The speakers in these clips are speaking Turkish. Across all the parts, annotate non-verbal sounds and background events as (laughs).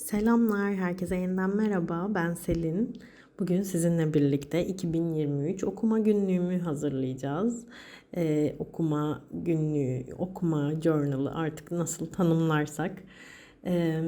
Selamlar, herkese yeniden merhaba. Ben Selin. Bugün sizinle birlikte 2023 okuma günlüğümü hazırlayacağız. Ee, okuma günlüğü, okuma journal'ı artık nasıl tanımlarsak ee,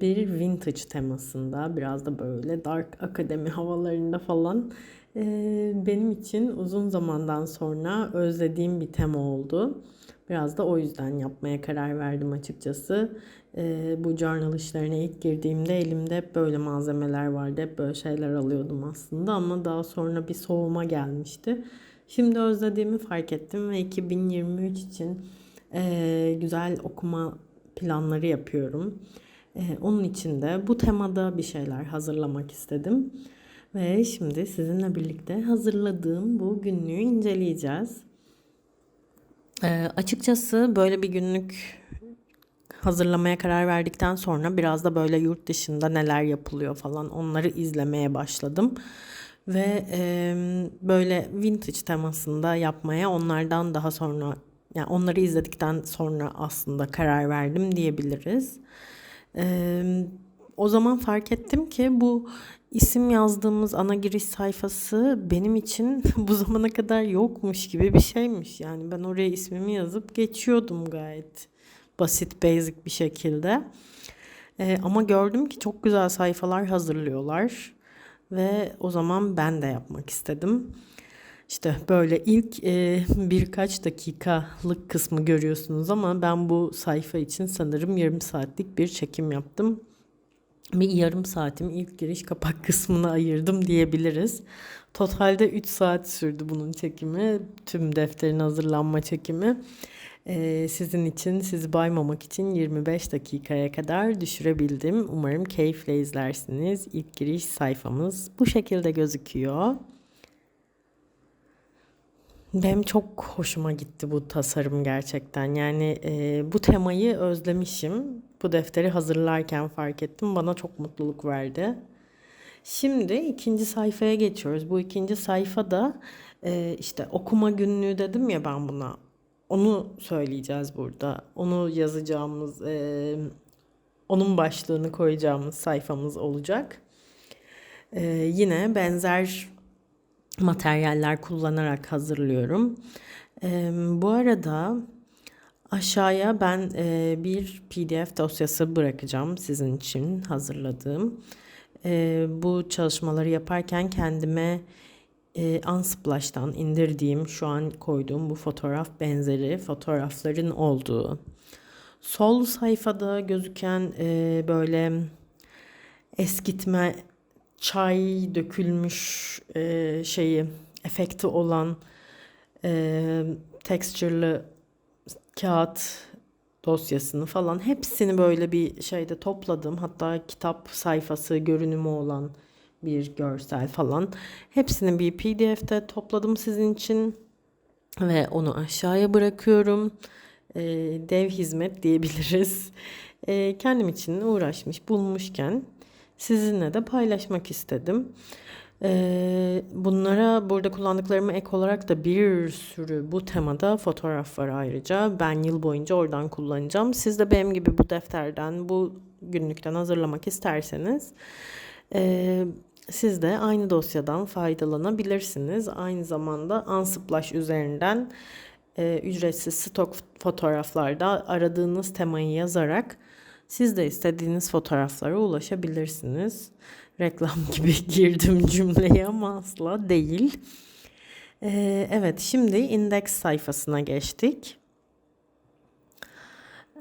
bir vintage temasında biraz da böyle dark akademi havalarında falan ee, benim için uzun zamandan sonra özlediğim bir tema oldu. Biraz da o yüzden yapmaya karar verdim açıkçası. Ee, bu journal işlerine ilk girdiğimde elimde hep böyle malzemeler vardı. Hep böyle şeyler alıyordum aslında ama daha sonra bir soğuma gelmişti. Şimdi özlediğimi fark ettim ve 2023 için e, güzel okuma planları yapıyorum. E, onun için de bu temada bir şeyler hazırlamak istedim. Ve şimdi sizinle birlikte hazırladığım bu günlüğü inceleyeceğiz. E, açıkçası böyle bir günlük hazırlamaya karar verdikten sonra biraz da böyle yurt dışında neler yapılıyor falan onları izlemeye başladım. Ve e, böyle vintage temasında yapmaya onlardan daha sonra yani onları izledikten sonra aslında karar verdim diyebiliriz. E, o zaman fark ettim ki bu isim yazdığımız ana giriş sayfası benim için (laughs) bu zamana kadar yokmuş gibi bir şeymiş. Yani ben oraya ismimi yazıp geçiyordum gayet basit, basic bir şekilde. Ee, ama gördüm ki çok güzel sayfalar hazırlıyorlar ve o zaman ben de yapmak istedim. İşte böyle ilk e, birkaç dakikalık kısmı görüyorsunuz ama ben bu sayfa için sanırım yarım saatlik bir çekim yaptım. Bir yarım saatim ilk giriş kapak (laughs) kısmına ayırdım diyebiliriz. Totalde 3 saat sürdü bunun çekimi. Tüm defterin hazırlanma çekimi. Ee, sizin için, sizi baymamak için 25 dakikaya kadar düşürebildim. Umarım keyifle izlersiniz. İlk giriş sayfamız bu şekilde gözüküyor. Benim çok hoşuma gitti bu tasarım gerçekten. Yani e, bu temayı özlemişim. Bu defteri hazırlarken fark ettim. Bana çok mutluluk verdi. Şimdi ikinci sayfaya geçiyoruz. Bu ikinci sayfada e, işte okuma günlüğü dedim ya ben buna. Onu söyleyeceğiz burada. Onu yazacağımız, e, onun başlığını koyacağımız sayfamız olacak. E, yine benzer materyaller kullanarak hazırlıyorum. E, bu arada aşağıya ben e, bir PDF dosyası bırakacağım sizin için hazırladığım. E, bu çalışmaları yaparken kendime e, Unsplash'tan indirdiğim şu an koyduğum bu fotoğraf benzeri fotoğrafların olduğu. Sol sayfada gözüken e, böyle eskitme çay dökülmüş e, şeyi efekti olan e, texture'lı kağıt dosyasını falan hepsini böyle bir şeyde topladım. Hatta kitap sayfası görünümü olan bir görsel falan. Hepsini bir PDF'de topladım sizin için ve onu aşağıya bırakıyorum. E, dev hizmet diyebiliriz. E, kendim için uğraşmış, bulmuşken sizinle de paylaşmak istedim. Ee, bunlara burada kullandıklarımı ek olarak da bir sürü bu temada fotoğraf var ayrıca. Ben yıl boyunca oradan kullanacağım. Siz de benim gibi bu defterden, bu günlükten hazırlamak isterseniz e, siz de aynı dosyadan faydalanabilirsiniz. Aynı zamanda Unsplash üzerinden e, ücretsiz stok fotoğraflarda aradığınız temayı yazarak siz de istediğiniz fotoğraflara ulaşabilirsiniz. Reklam (laughs) gibi girdim cümleye ama asla değil. Ee, evet şimdi indeks sayfasına geçtik.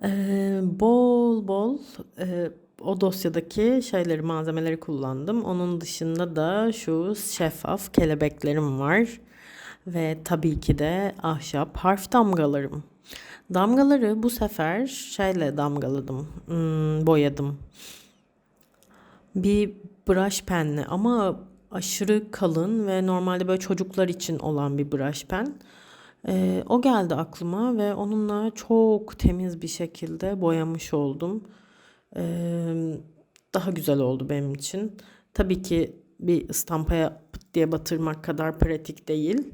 Ee, bol bol e, o dosyadaki şeyleri malzemeleri kullandım. Onun dışında da şu şeffaf kelebeklerim var. Ve tabii ki de ahşap harf damgalarım. Damgaları bu sefer şeyle damgaladım, hmm, boyadım. Bir brush penle ama aşırı kalın ve normalde böyle çocuklar için olan bir brush pen. Ee, o geldi aklıma ve onunla çok temiz bir şekilde boyamış oldum. Ee, daha güzel oldu benim için. Tabii ki bir ıstampaya pıt diye batırmak kadar pratik değil.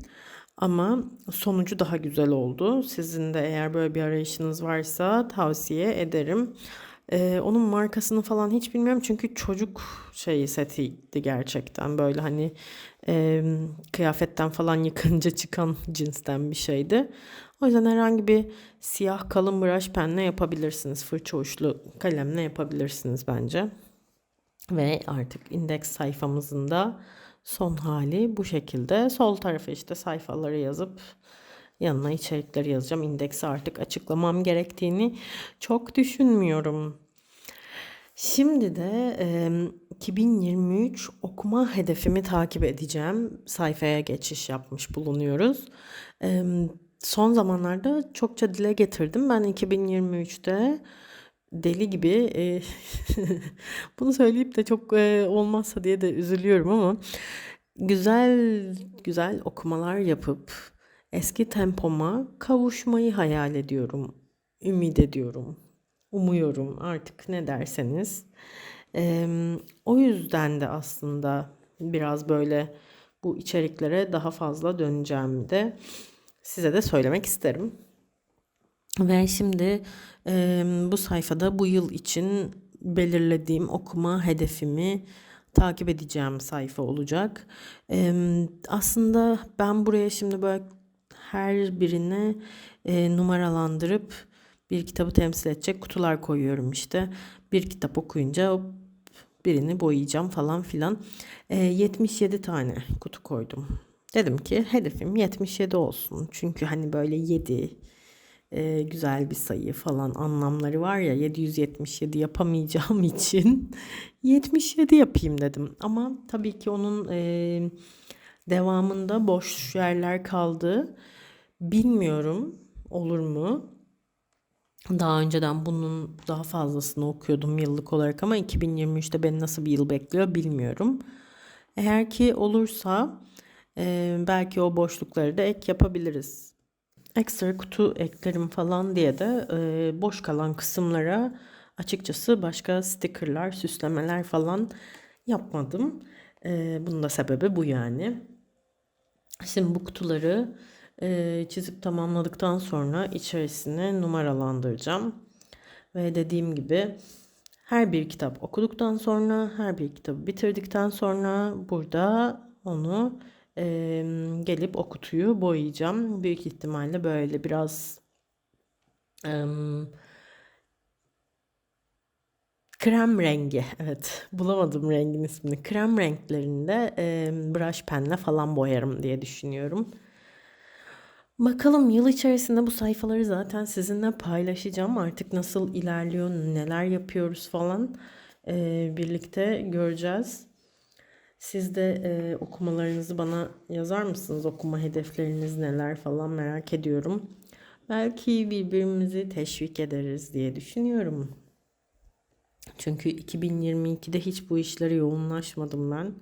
Ama sonucu daha güzel oldu. Sizin de eğer böyle bir arayışınız varsa tavsiye ederim. Ee, onun markasını falan hiç bilmiyorum çünkü çocuk şeyi setiydi gerçekten böyle hani e, kıyafetten falan yıkınca çıkan (laughs) cinsten bir şeydi. O yüzden herhangi bir siyah kalın brush penle yapabilirsiniz. Fırça uçlu kalemle yapabilirsiniz bence. Ve artık indeks sayfamızın da son hali bu şekilde. Sol tarafa işte sayfaları yazıp yanına içerikleri yazacağım. İndeksi artık açıklamam gerektiğini çok düşünmüyorum. Şimdi de e, 2023 okuma hedefimi takip edeceğim. Sayfaya geçiş yapmış bulunuyoruz. E, son zamanlarda çokça dile getirdim. Ben 2023'te deli gibi e, (laughs) bunu söyleyip de çok e, olmazsa diye de üzülüyorum ama güzel güzel okumalar yapıp eski tempoma kavuşmayı hayal ediyorum. Ümit ediyorum. Umuyorum artık ne derseniz. E, o yüzden de aslında biraz böyle bu içeriklere daha fazla döneceğimi de size de söylemek isterim. Ve şimdi e, bu sayfada bu yıl için belirlediğim okuma hedefimi takip edeceğim sayfa olacak. E, aslında ben buraya şimdi böyle her birine e, numaralandırıp bir kitabı temsil edecek kutular koyuyorum işte. Bir kitap okuyunca birini boyayacağım falan filan. E, 77 tane kutu koydum. Dedim ki hedefim 77 olsun. Çünkü hani böyle 7 e, güzel bir sayı falan anlamları var ya 777 yapamayacağım (laughs) için 77 yapayım dedim. Ama tabii ki onun e, devamında boş yerler kaldı. Bilmiyorum olur mu? Daha önceden bunun daha fazlasını okuyordum yıllık olarak ama 2023'te beni nasıl bir yıl bekliyor bilmiyorum. Eğer ki olursa e, belki o boşlukları da ek yapabiliriz. Ekstra kutu eklerim falan diye de e, boş kalan kısımlara açıkçası başka stickerlar, süslemeler falan yapmadım. E, bunun da sebebi bu yani. Şimdi bu kutuları çizip tamamladıktan sonra içerisine numaralandıracağım. Ve dediğim gibi her bir kitap okuduktan sonra, her bir kitabı bitirdikten sonra burada onu e, gelip o kutuyu boyayacağım. Büyük ihtimalle böyle biraz e, krem rengi. Evet bulamadım rengin ismini. Krem renklerinde e, brush penle falan boyarım diye düşünüyorum. Bakalım yıl içerisinde bu sayfaları zaten sizinle paylaşacağım. Artık nasıl ilerliyor, neler yapıyoruz falan e, birlikte göreceğiz. Siz de e, okumalarınızı bana yazar mısınız? Okuma hedefleriniz neler falan merak ediyorum. Belki birbirimizi teşvik ederiz diye düşünüyorum. Çünkü 2022'de hiç bu işlere yoğunlaşmadım ben.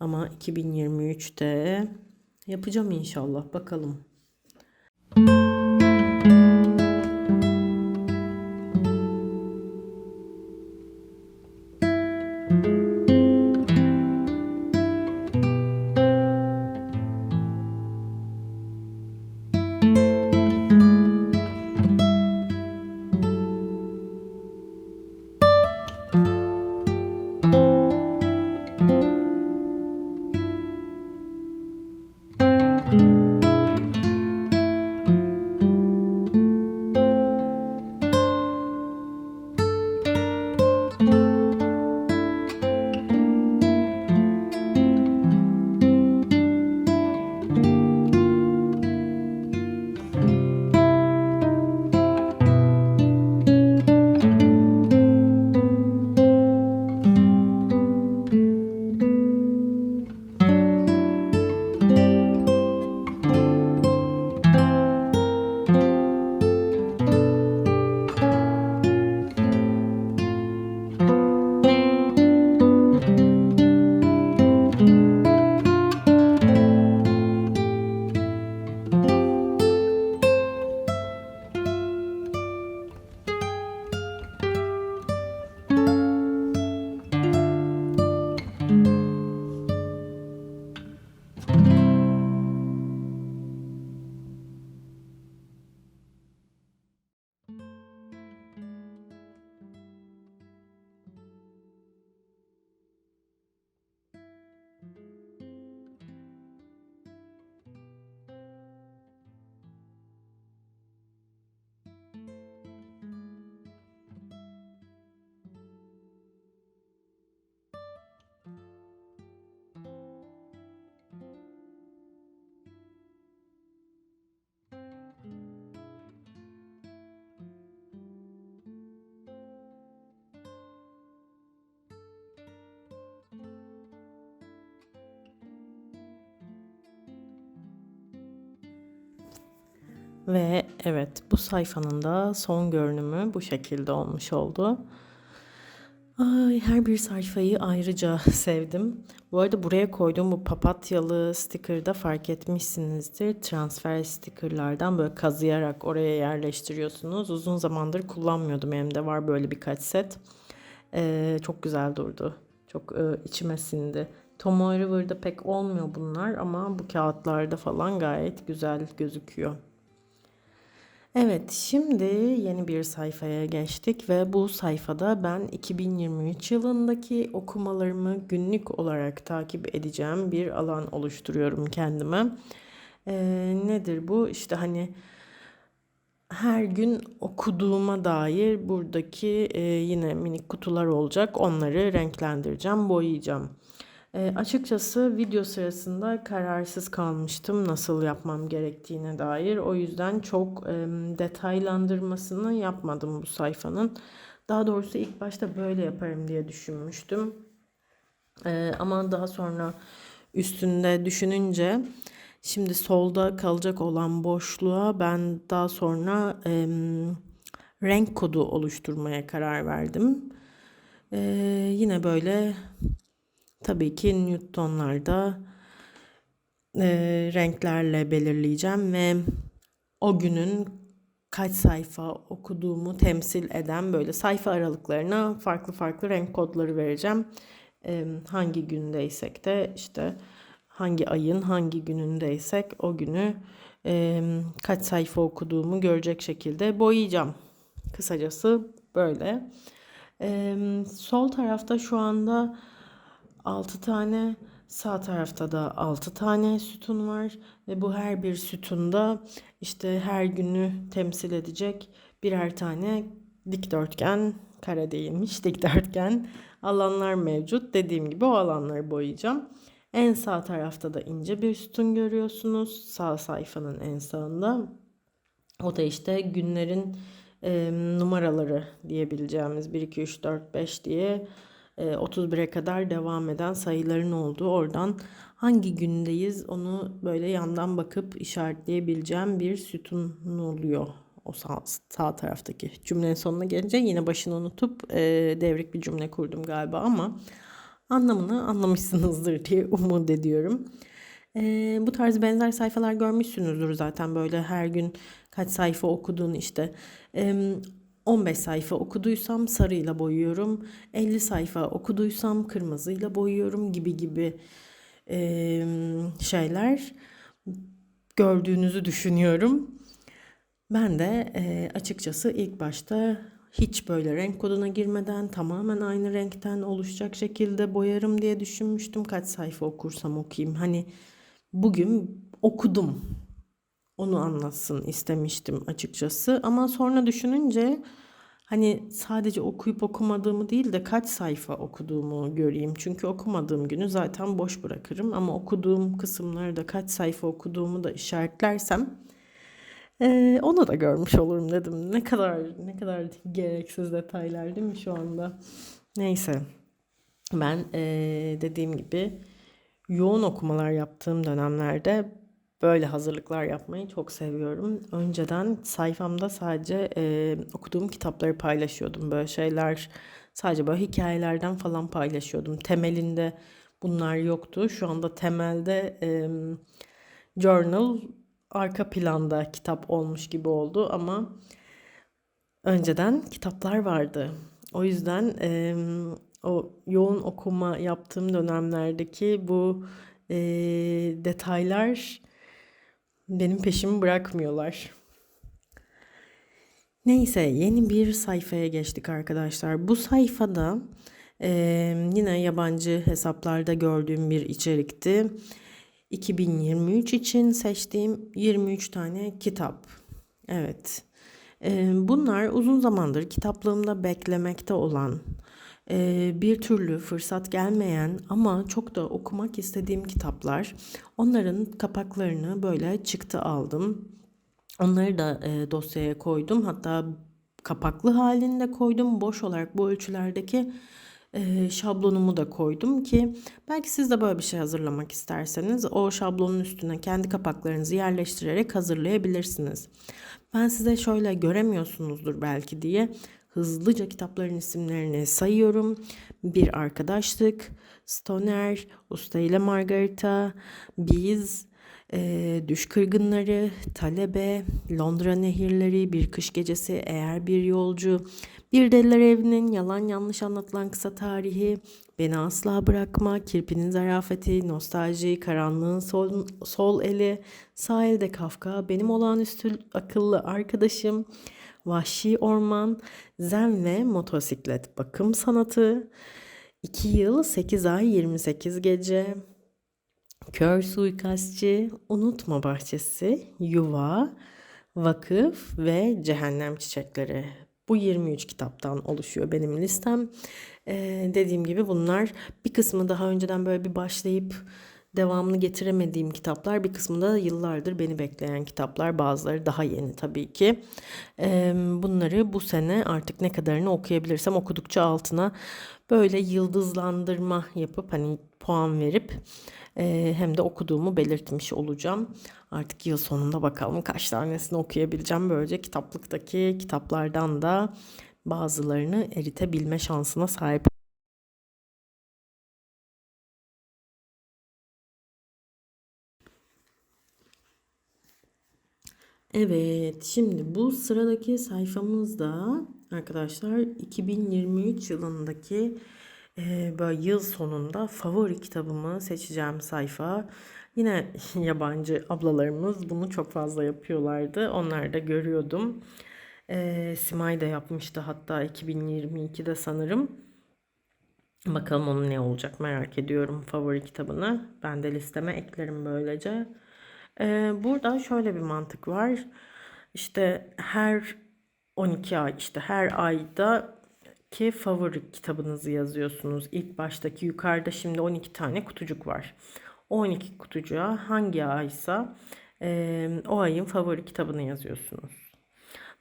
Ama 2023'te yapacağım inşallah. Bakalım. Ve evet bu sayfanın da son görünümü bu şekilde olmuş oldu. Ay, her bir sayfayı ayrıca (laughs) sevdim. Bu arada buraya koyduğum bu papatyalı sticker'da fark etmişsinizdir. Transfer stickerlardan böyle kazıyarak oraya yerleştiriyorsunuz. Uzun zamandır kullanmıyordum. Elimde var böyle birkaç set. Ee, çok güzel durdu. Çok e, içime sindi. Tomo pek olmuyor bunlar ama bu kağıtlarda falan gayet güzel gözüküyor. Evet, şimdi yeni bir sayfaya geçtik ve bu sayfada ben 2023 yılındaki okumalarımı günlük olarak takip edeceğim bir alan oluşturuyorum kendime. Ee, nedir bu? İşte hani her gün okuduğuma dair buradaki e, yine minik kutular olacak. Onları renklendireceğim, boyayacağım. E, açıkçası video sırasında kararsız kalmıştım nasıl yapmam gerektiğine dair. O yüzden çok e, detaylandırmasını yapmadım bu sayfanın. Daha doğrusu ilk başta böyle yaparım diye düşünmüştüm. E, ama daha sonra üstünde düşününce şimdi solda kalacak olan boşluğa ben daha sonra e, renk kodu oluşturmaya karar verdim. E, yine böyle Tabii ki Newton'larda e, renklerle belirleyeceğim ve o günün kaç sayfa okuduğumu temsil eden böyle sayfa aralıklarına farklı farklı renk kodları vereceğim. E, hangi gündeysek de işte hangi ayın hangi günündeysek o günü e, kaç sayfa okuduğumu görecek şekilde boyayacağım. Kısacası böyle. E, sol tarafta şu anda 6 tane, sağ tarafta da 6 tane sütun var ve bu her bir sütunda işte her günü temsil edecek birer tane dikdörtgen, kare değilmiş dikdörtgen alanlar mevcut. Dediğim gibi o alanları boyayacağım. En sağ tarafta da ince bir sütun görüyorsunuz. Sağ sayfanın en sağında. O da işte günlerin e, numaraları diyebileceğimiz 1, 2, 3, 4, 5 diye 31'e kadar devam eden sayıların olduğu oradan hangi gündeyiz onu böyle yandan bakıp işaretleyebileceğim bir sütun oluyor o sağ, sağ taraftaki cümlenin sonuna gelince yine başını unutup e, devrik bir cümle kurdum galiba ama anlamını anlamışsınızdır (laughs) diye umut ediyorum. E, bu tarz benzer sayfalar görmüşsünüzdür zaten böyle her gün kaç sayfa okuduğunu işte. E, 15 sayfa okuduysam sarıyla boyuyorum. 50 sayfa okuduysam kırmızıyla boyuyorum gibi gibi e, şeyler gördüğünüzü düşünüyorum. Ben de e, açıkçası ilk başta hiç böyle renk koduna girmeden tamamen aynı renkten oluşacak şekilde boyarım diye düşünmüştüm. Kaç sayfa okursam okuyayım. Hani bugün okudum onu anlatsın istemiştim açıkçası. Ama sonra düşününce hani sadece okuyup okumadığımı değil de kaç sayfa okuduğumu göreyim. Çünkü okumadığım günü zaten boş bırakırım ama okuduğum kısımları da kaç sayfa okuduğumu da işaretlersem e, onu da görmüş olurum dedim. Ne kadar ne kadar gereksiz detaylar değil mi şu anda? Neyse. Ben e, dediğim gibi yoğun okumalar yaptığım dönemlerde böyle hazırlıklar yapmayı çok seviyorum. Önceden sayfamda sadece e, okuduğum kitapları paylaşıyordum. Böyle şeyler sadece böyle hikayelerden falan paylaşıyordum. Temelinde bunlar yoktu. Şu anda temelde e, journal arka planda kitap olmuş gibi oldu ama önceden kitaplar vardı. O yüzden e, o yoğun okuma yaptığım dönemlerdeki bu e, detaylar benim peşimi bırakmıyorlar. Neyse yeni bir sayfaya geçtik arkadaşlar. Bu sayfada e, yine yabancı hesaplarda gördüğüm bir içerikti. 2023 için seçtiğim 23 tane kitap. Evet. Bunlar uzun zamandır kitaplığımda beklemekte olan e, bir türlü fırsat gelmeyen ama çok da okumak istediğim kitaplar. Onların kapaklarını böyle çıktı aldım. Onları da e, dosyaya koydum. Hatta kapaklı halinde koydum. Boş olarak bu ölçülerdeki e, şablonumu da koydum ki belki siz de böyle bir şey hazırlamak isterseniz o şablonun üstüne kendi kapaklarınızı yerleştirerek hazırlayabilirsiniz. Ben size şöyle göremiyorsunuzdur belki diye hızlıca kitapların isimlerini sayıyorum. Bir arkadaşlık, Stoner, Usta ile Margarita, Biz, e, Düş Kırgınları, Talebe, Londra Nehirleri, Bir Kış Gecesi, Eğer Bir Yolcu, Bir Deliler Evi'nin Yalan Yanlış Anlatılan Kısa Tarihi, Beni Asla Bırakma, Kirpinin Zarafeti, Nostalji, Karanlığın Sol, Sol Eli, Sağ Elde Kafka, Benim Olağanüstü Akıllı Arkadaşım, Vahşi Orman, Zen ve Motosiklet Bakım Sanatı, 2 yıl 8 ay 28 gece, Kör Suikastçı, Unutma Bahçesi, Yuva, Vakıf ve Cehennem Çiçekleri. Bu 23 kitaptan oluşuyor benim listem. Ee, dediğim gibi bunlar bir kısmı daha önceden böyle bir başlayıp devamını getiremediğim kitaplar. Bir kısmı da yıllardır beni bekleyen kitaplar. Bazıları daha yeni tabii ki. Bunları bu sene artık ne kadarını okuyabilirsem okudukça altına böyle yıldızlandırma yapıp hani puan verip hem de okuduğumu belirtmiş olacağım. Artık yıl sonunda bakalım kaç tanesini okuyabileceğim. Böylece kitaplıktaki kitaplardan da bazılarını eritebilme şansına sahip Evet, şimdi bu sıradaki sayfamızda arkadaşlar 2023 yılındaki e, böyle yıl sonunda favori kitabımı seçeceğim sayfa. Yine (laughs) yabancı ablalarımız bunu çok fazla yapıyorlardı. Onları da görüyordum. E, Simay da yapmıştı hatta 2022'de sanırım. Bakalım onun ne olacak merak ediyorum favori kitabını. Ben de listeme eklerim böylece. Ee, burada şöyle bir mantık var. İşte her 12 ay işte her ayda ki favori kitabınızı yazıyorsunuz. İlk baştaki yukarıda şimdi 12 tane kutucuk var. O 12 kutucuğa hangi aysa e, o ayın favori kitabını yazıyorsunuz.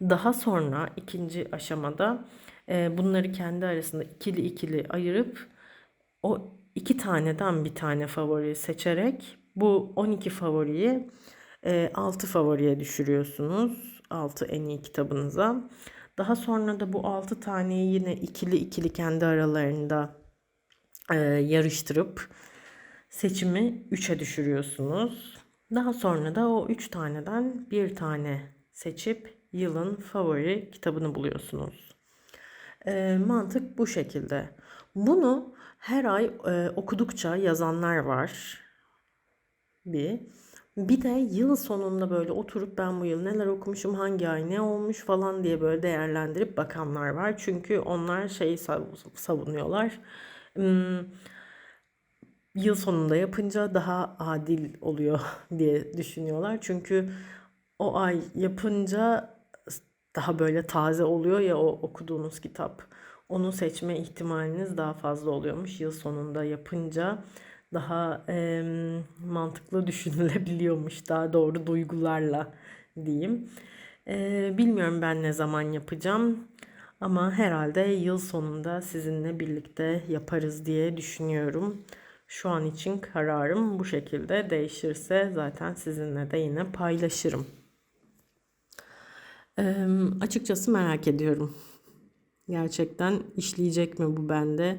Daha sonra ikinci aşamada e, bunları kendi arasında ikili ikili ayırıp o iki taneden bir tane favori seçerek bu 12 favoriyi e, 6 favoriye düşürüyorsunuz. 6 en iyi kitabınıza. Daha sonra da bu 6 taneyi yine ikili ikili kendi aralarında e, yarıştırıp seçimi 3'e düşürüyorsunuz. Daha sonra da o 3 taneden bir tane seçip yılın favori kitabını buluyorsunuz. E, mantık bu şekilde. Bunu her ay e, okudukça yazanlar var bir. Bir de yıl sonunda böyle oturup ben bu yıl neler okumuşum, hangi ay ne olmuş falan diye böyle değerlendirip bakanlar var. Çünkü onlar şeyi savunuyorlar. Hmm, yıl sonunda yapınca daha adil oluyor (laughs) diye düşünüyorlar. Çünkü o ay yapınca daha böyle taze oluyor ya o okuduğunuz kitap. Onu seçme ihtimaliniz daha fazla oluyormuş yıl sonunda yapınca daha e, mantıklı düşünülebiliyormuş. Daha doğru duygularla diyeyim. E, bilmiyorum ben ne zaman yapacağım. Ama herhalde yıl sonunda sizinle birlikte yaparız diye düşünüyorum. Şu an için kararım bu şekilde değişirse zaten sizinle de yine paylaşırım. Ee, açıkçası merak ediyorum. Gerçekten işleyecek mi bu bende?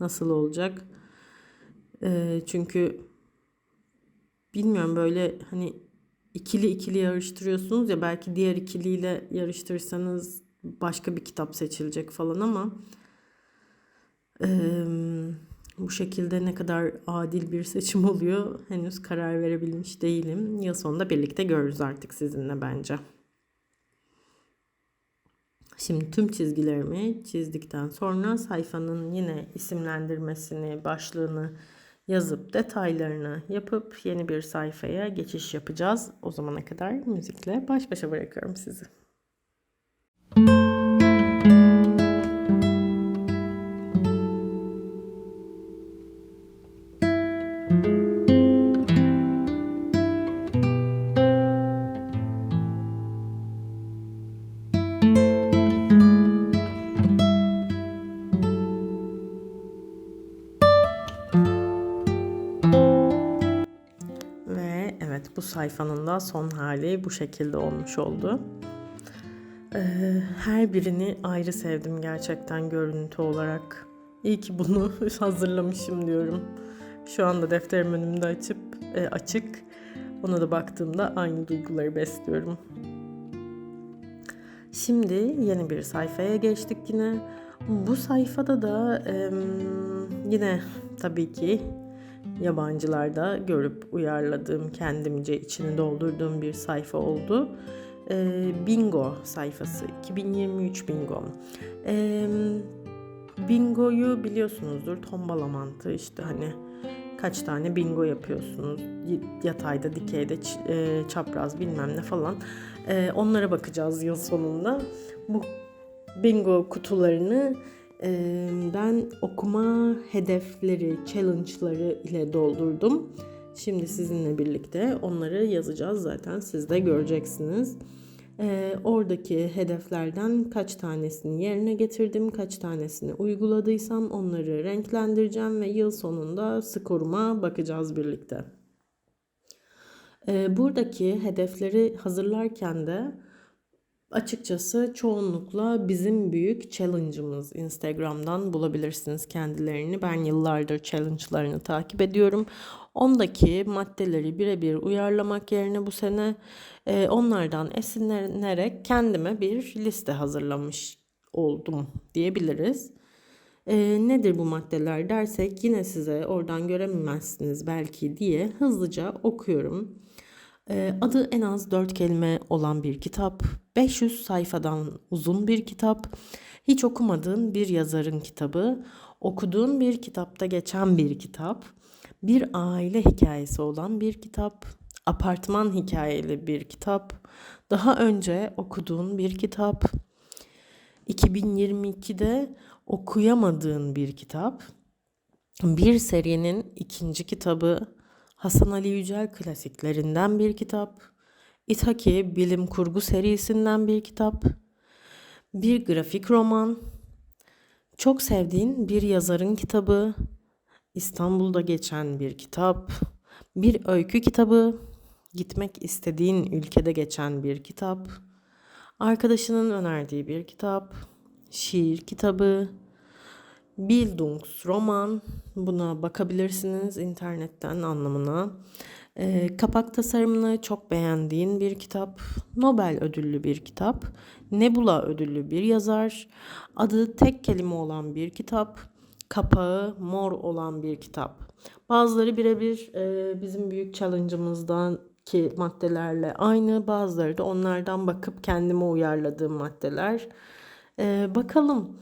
Nasıl olacak? E, çünkü bilmiyorum böyle hani ikili ikili yarıştırıyorsunuz ya belki diğer ikiliyle yarıştırırsanız başka bir kitap seçilecek falan ama e, bu şekilde ne kadar adil bir seçim oluyor henüz karar verebilmiş değilim. Yıl sonunda birlikte görürüz artık sizinle bence. Şimdi tüm çizgilerimi çizdikten sonra sayfanın yine isimlendirmesini, başlığını yazıp detaylarını yapıp yeni bir sayfaya geçiş yapacağız. O zamana kadar müzikle baş başa bırakıyorum sizi. Sayfanın da son hali bu şekilde olmuş oldu. Ee, her birini ayrı sevdim gerçekten görüntü olarak. İyi ki bunu (laughs) hazırlamışım diyorum. Şu anda defterim önümde açıp e, açık. Ona da baktığımda aynı duyguları besliyorum. Şimdi yeni bir sayfaya geçtik yine. Bu sayfada da yine tabii ki yabancılarda görüp uyarladığım, kendimce içini doldurduğum bir sayfa oldu. E, bingo sayfası, 2023 bingo. E, bingoyu biliyorsunuzdur, tombala mantığı işte hani kaç tane bingo yapıyorsunuz yatayda dikeyde e, çapraz bilmem ne falan e, onlara bakacağız yıl sonunda bu bingo kutularını ben okuma hedefleri challenge'ları ile doldurdum şimdi sizinle birlikte onları yazacağız zaten siz de göreceksiniz oradaki hedeflerden kaç tanesini yerine getirdim, kaç tanesini uyguladıysam onları renklendireceğim ve yıl sonunda skoruma bakacağız birlikte. Buradaki hedefleri hazırlarken de açıkçası çoğunlukla bizim büyük challenge'ımız Instagram'dan bulabilirsiniz kendilerini. Ben yıllardır challenge'larını takip ediyorum. Ondaki maddeleri birebir uyarlamak yerine bu sene e, onlardan esinlenerek kendime bir liste hazırlamış oldum diyebiliriz. E, nedir bu maddeler dersek yine size oradan göremezsiniz belki diye hızlıca okuyorum. E, adı en az 4 kelime olan bir kitap, 500 sayfadan uzun bir kitap, hiç okumadığın bir yazarın kitabı, okuduğun bir kitapta geçen bir kitap, bir aile hikayesi olan bir kitap, apartman hikayeli bir kitap, daha önce okuduğun bir kitap, 2022'de okuyamadığın bir kitap, bir serinin ikinci kitabı, Hasan Ali Yücel klasiklerinden bir kitap, İthaki bilim kurgu serisinden bir kitap, bir grafik roman, çok sevdiğin bir yazarın kitabı, İstanbul'da geçen bir kitap, bir öykü kitabı, gitmek istediğin ülkede geçen bir kitap, arkadaşının önerdiği bir kitap, şiir kitabı, Bildungsroman, buna bakabilirsiniz internetten anlamına. E, kapak tasarımını çok beğendiğin bir kitap, Nobel ödüllü bir kitap, Nebula ödüllü bir yazar, adı tek kelime olan bir kitap, kapağı mor olan bir kitap. Bazıları birebir e, bizim büyük challenge'ımızdan ki maddelerle aynı. Bazıları da onlardan bakıp kendime uyarladığım maddeler. E, bakalım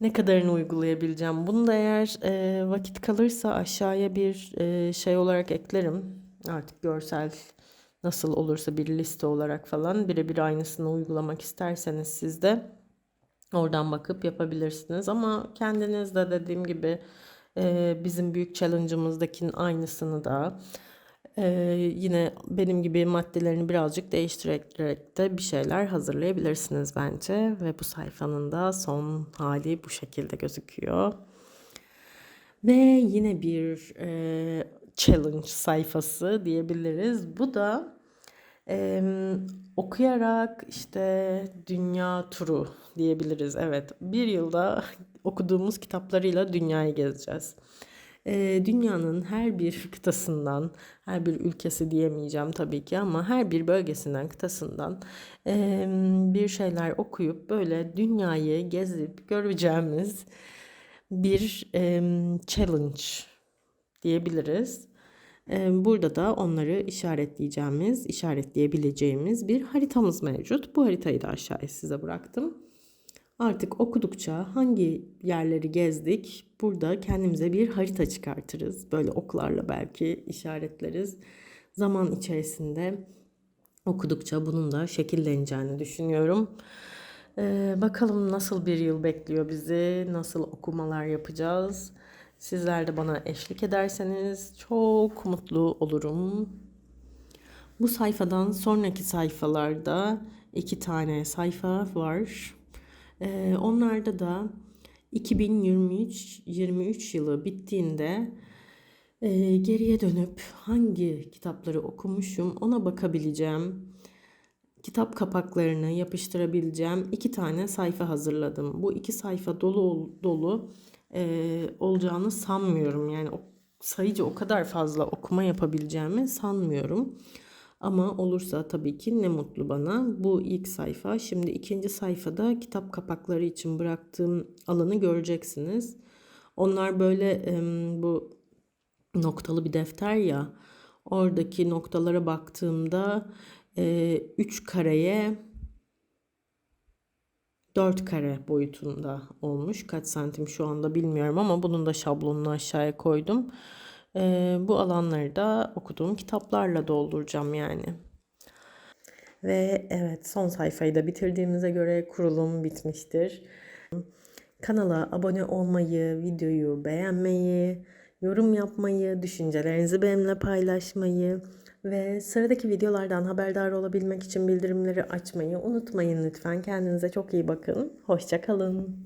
ne kadarını uygulayabileceğim. Bunu da eğer e, vakit kalırsa aşağıya bir e, şey olarak eklerim. Artık görsel nasıl olursa bir liste olarak falan birebir aynısını uygulamak isterseniz siz de oradan bakıp yapabilirsiniz. Ama kendiniz de dediğim gibi e, bizim büyük challenge'ımızdakinin aynısını da ee, yine benim gibi maddelerini birazcık değiştirerek de bir şeyler hazırlayabilirsiniz bence. Ve bu sayfanın da son hali bu şekilde gözüküyor. Ve yine bir e, challenge sayfası diyebiliriz. Bu da e, okuyarak işte dünya turu diyebiliriz. Evet bir yılda (laughs) okuduğumuz kitaplarıyla dünyayı gezeceğiz dünyanın her bir kıtasından, her bir ülkesi diyemeyeceğim tabii ki ama her bir bölgesinden, kıtasından bir şeyler okuyup böyle dünyayı gezip göreceğimiz bir challenge diyebiliriz. Burada da onları işaretleyeceğimiz, işaretleyebileceğimiz bir haritamız mevcut. Bu haritayı da aşağıya size bıraktım. Artık okudukça hangi yerleri gezdik burada kendimize bir harita çıkartırız. Böyle oklarla belki işaretleriz. Zaman içerisinde okudukça bunun da şekilleneceğini düşünüyorum. Ee, bakalım nasıl bir yıl bekliyor bizi, nasıl okumalar yapacağız. Sizler de bana eşlik ederseniz çok mutlu olurum. Bu sayfadan sonraki sayfalarda iki tane sayfa var. Ee, onlarda da 2023 23 yılı bittiğinde Ee, geriye dönüp hangi kitapları okumuşum ona bakabileceğim. Kitap kapaklarını yapıştırabileceğim iki tane sayfa hazırladım. Bu iki sayfa dolu dolu e, olacağını sanmıyorum. Yani o, sayıca o kadar fazla okuma yapabileceğimi sanmıyorum. Ama olursa tabii ki ne mutlu bana. Bu ilk sayfa. Şimdi ikinci sayfada kitap kapakları için bıraktığım alanı göreceksiniz. Onlar böyle bu noktalı bir defter ya. Oradaki noktalara baktığımda 3 kareye 4 kare boyutunda olmuş. Kaç santim şu anda bilmiyorum ama bunun da şablonunu aşağıya koydum. Ee, bu alanları da okuduğum kitaplarla dolduracağım yani. Ve evet son sayfayı da bitirdiğimize göre kurulum bitmiştir. Kanala abone olmayı, videoyu beğenmeyi, yorum yapmayı, düşüncelerinizi benimle paylaşmayı ve sıradaki videolardan haberdar olabilmek için bildirimleri açmayı unutmayın lütfen. Kendinize çok iyi bakın. Hoşça kalın.